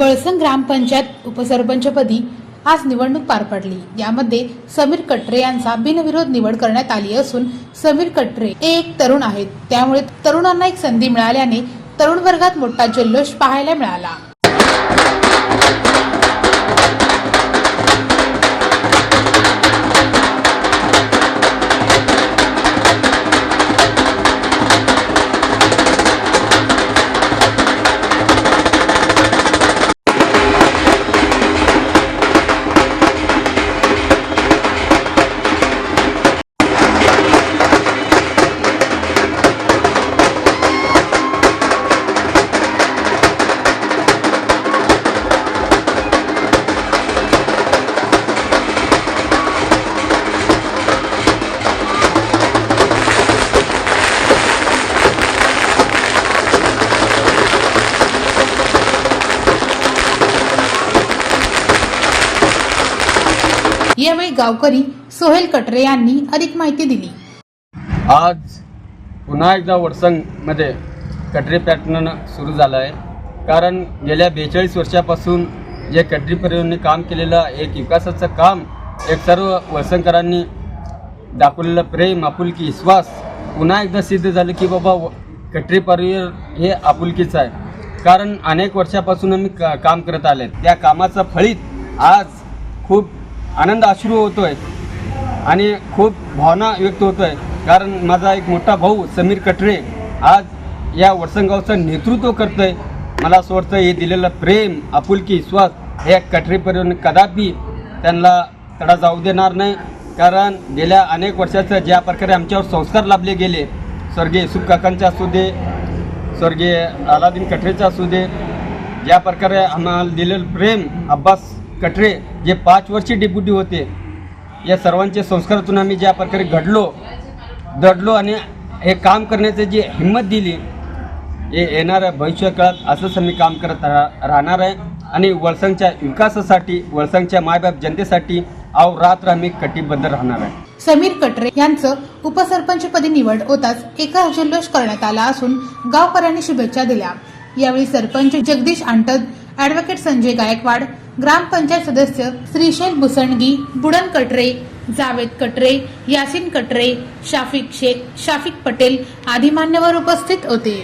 वळसंग ग्रामपंचायत उपसरपंचपदी आज निवडणूक पार पडली. यामध्ये समीर कटरे यांचा बिनविरोध निवड करण्यात आली असून समीर कटरे हे एक तरुण आहेत. त्यामुळे तरुणांना एक संधी मिळाल्याने तरुण वर्गात मोठा जल्लोष पाहायला मिळाला. यावेळी गावकरी सोहेल कटरे यांनी अधिक माहिती दिली. आज पुन्हा एकदा वडसंगमध्ये कटरी पॅटर्न सुरू झालं आहे कारण गेल्या बेचाळीस वर्षापासून जे कटरी परिवारांनी काम केलेलं एक विकासाचं काम एक सर्व वळसंगकरांनी दाखवलेलं प्रेम आपुलकी विश्वास पुन्हा एकदा सिद्ध झालं की बाबा व- कटरी परिवार हे आपुलकीचं आहे. कारण अनेक वर्षापासून आम्ही का काम करत आले त्या कामाचं फळीत आज खूप आनंद अश्रू होतो आहे आणि खूप भावना व्यक्त होत आहे कारण माझा एक मोठा भाऊ समीर कटरे आज या वडसंगावचं नेतृत्व करतं आहे मला असं वाटतं हे दिलेलं प्रेम आपुलकी विश्वास हे कटरेपर्यंत कदापि त्यांना तडा जाऊ देणार नाही. कारण गेल्या अनेक वर्षाचं ज्या प्रकारे आमच्यावर संस्कार लाभले गेले स्वर्गीय सुख काकांचे असू दे स्वर्गीय अलादीन कटरेचे असू दे ज्या प्रकारे आम्हाला दिलेलं प्रेम अब्बास कटरे जे पाच वर्षी डेप्युटी होते या सर्वांच्या संस्कारातून आम्ही ज्या प्रकारे घडलो दडलो आणि हे काम करण्याची जी हिंमत दिली हे येणाऱ्या भविष्य काळात असंच आम्ही काम करत रा राहणार आहे. आणि वळसंगच्या विकासासाठी वळसंगच्या मायबाप जनतेसाठी आव रात्र आम्ही कटिबद्ध राहणार आहे. समीर कटरे यांचं उपसरपंचपदी निवड होताच एका जल्लोष करण्यात आला असून गावकऱ्यांनी शुभेच्छा दिल्या. यावेळी सरपंच जगदीश आंटद ॲडव्होकेट संजय गायकवाड ग्रामपंचायत सदस्य श्रीशैल बुसणगी बुडन कटरे जावेद कटरे यासिन कटरे शाफिक शेख शाफिक पटेल आदी मान्यवर उपस्थित होते.